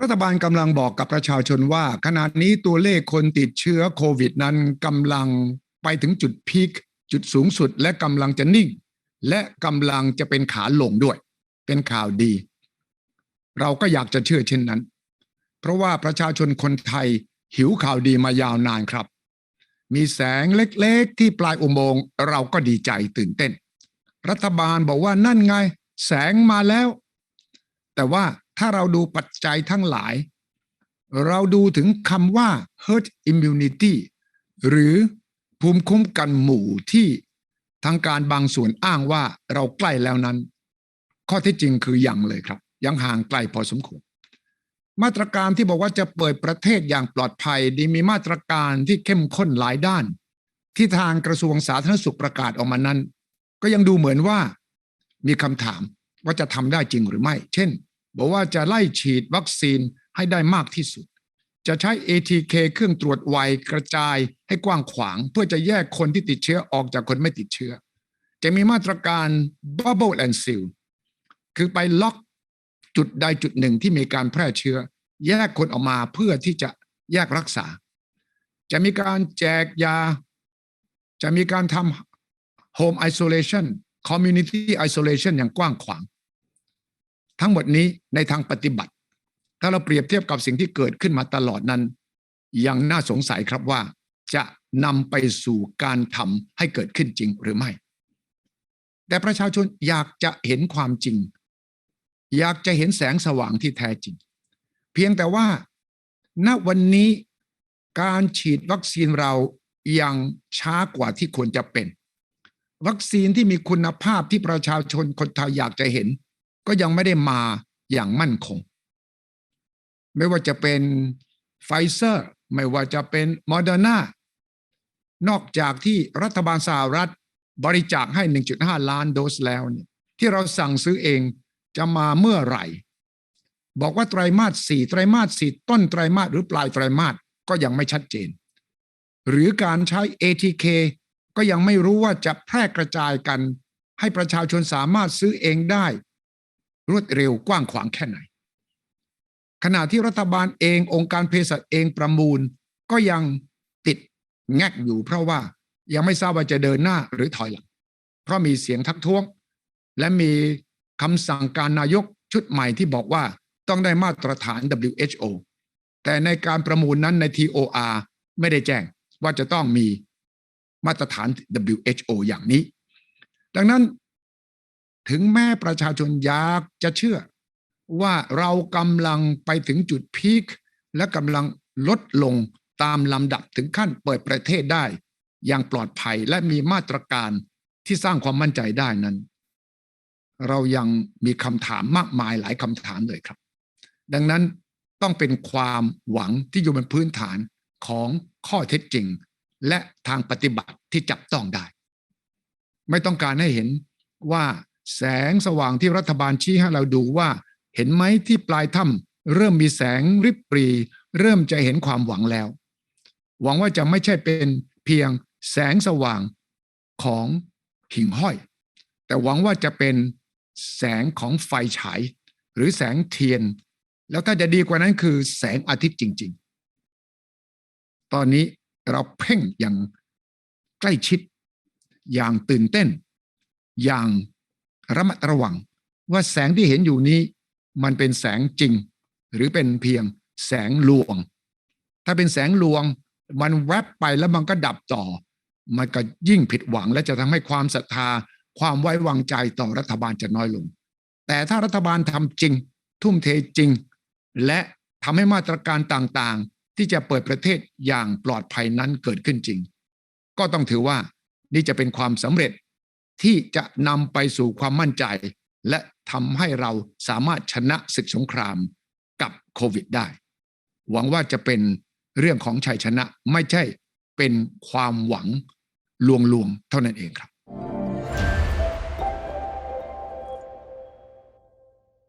รัฐบาลกำลังบอกกับประชาชนว่า ขณะนี้ตัวเลขคนติดเชื้อโควิดนั้นกำลังไปถึงจุดพีคจุดสูงสุด และกำลังจะนิ่ง และกำลังจะเป็นขาลงด้วย เป็นข่าวดี เราก็อยากจะเชื่อเช่นนั้น เพราะว่าประชาชนคนไทยหิวข่าวดีมายาวนานครับ มีแสงเล็กๆ ที่ปลายอุโมงค์เราก็ดีใจตื่นเต้น รัฐบาลบอกว่านั่นไง แสงมาแล้ว แต่ว่า ถ้าเราดูปัจจัยทั้งหลาย เราดูถึงคำว่า herd immunity หรือภูมิคุ้มกันหมู่ที่ทางการบางส่วนอ้างว่าเราใกล้แล้วนั้น ข้อที่จริงคือยังเลยครับ ยังห่างไกลพอสมควรมาตรการที่บอกว่าจะเปิดประเทศอย่างปลอดภัยดีมีมาตรการที่เข้มข้นหลายด้าน ที่ทางกระทรวงสาธารณสุขประกาศออกมานั้น ก็ยังดูเหมือนว่ามีคำถามว่าจะทำได้จริงหรือไม่ เช่น บอกว่าจะไล่ฉีดวัคซีนให้ได้มากที่สุด จะใช้ ATK เครื่องตรวจไวกระจายให้กว้างขวาง เพื่อจะแยกคนที่ติดเชื้อออกจากคนไม่ติดเชื้อ จะมีมาตรการ Bubble and Seal คือไปล็อกจุดใดจุดหนึ่งที่มีการแพร่เชื้อ แยกคนออกมาเพื่อที่จะแยกรักษา จะมีการแจกยา จะมีการทำ Home Isolation Community Isolation อย่างกว้างขวาง ทั้งหมดนี้ในทางปฏิบัติ ถ้าเราเปรียบเทียบกับสิ่งที่เกิดขึ้นมาตลอดนั้น ยังน่าสงสัยครับว่า จะนำไปสู่การทำให้เกิดขึ้นจริงหรือไม่ แต่ประชาชนอยากจะเห็นความจริง อยากจะเห็นแสงสว่างที่แท้จริง เพียงแต่ว่า ณวันนี้การฉีดวัคซีนเรายังช้ากว่าที่ควรจะเป็น วัคซีนที่มีคุณภาพที่ประชาชนคนไทยอยากจะเห็น ก็ยังไม่ได้มาอย่างมั่นคง ไม่ว่าจะเป็นไฟเซอร์ ไม่ว่าจะเป็นโมเดอร์นานอกจากที่รัฐบาลสหรัฐบริจาคให้ 1.5 ล้านโดสแล้วเนี่ยที่เราสั่งซื้อเองจะมาเมื่อไหร่ บอกว่าไตรมาสสี่ไตรมาสสี่ต้นไตรมาสหรือปลายไตรมาสก็ยังไม่ชัดเจน หรือการใช้ ATK ก็ยังไม่รู้ว่าจะแพร่กระจายกัน ให้ประชาชนสามารถซื้อเองได้ รวดเร็วกว้างขวางแค่ไหน ขณะที่รัฐบาลเององค์การเภสัชเองประมูล ก็ยังติดแงกอยู่เพราะว่ายังไม่ทราบว่าจะเดินหน้าหรือถอยหลัง เพราะมีเสียงทักท้วง และมีคำสั่งการนายกชุดใหม่ที่บอกว่าต้องได้มาตรฐาน WHO แต่ในการประมูลนั้นใน TOR ไม่ได้แจ้งว่าจะต้องมีมาตรฐาน WHO อย่างนี้ ดังนั้น ถึงแม้ประชาชนอยากจะเชื่อ ว่าเรากำลังไปถึงจุดพีคและกำลังลดลงตามลำดับถึงขั้นเปิดประเทศได้ อย่างปลอดภัยและมีมาตรการที่สร้างความมั่นใจได้นั้น เรายังมีคำถามมากมายหลายคำถามเลยครับ ดังนั้นต้องเป็นความหวังที่อยู่บนพื้นฐานของข้อเท็จจริง และทางปฏิบัติที่จับต้องได้ ไม่ต้องการให้เห็นว่า แสงสว่างที่รัฐบาลชี้ให้เราดูว่า เห็นไหมที่ปลายถ้ำเริ่มมีแสงริบปรี เริ่มจะเห็นความหวังแล้ว หวังว่าจะไม่ใช่เป็นเพียงแสงสว่างของหิ่งห้อย แต่หวังว่าจะเป็นแสงของไฟฉาย หรือแสงเทียน แล้วถ้าจะดีกว่านั้นคือแสงอาทิตย์จริง ๆ ตอนนี้เราเพ่งอย่างใกล้ชิด อย่างตื่นเต้น อย่าง ระมัดระวังว่าแสงที่เห็นอยู่นี้ มันเป็นแสงจริง หรือเป็นเพียงแสงลวง ถ้าเป็นแสงลวง มันแวบไปแล้วมันก็ดับต่อ มันก็ยิ่งผิดหวังและจะทำให้ความศรัทธาความไว้วางใจต่อรัฐบาลจะน้อยลง แต่ถ้ารัฐบาลทำจริง ทุ่มเทจริง และทำให้มาตรการต่างๆ ที่จะเปิดประเทศอย่างปลอดภัยนั้นเกิดขึ้นจริง ก็ต้องถือว่านี่จะเป็นความสำเร็จ ที่จะนำไปสู่ความมั่นใจ และทำให้เราสามารถชนะศึกสงครามกับโควิดได้ หวังว่าจะเป็นเรื่องของชัยชนะไม่ใช่เป็นความหวังลวงๆเท่านั้นเองครับ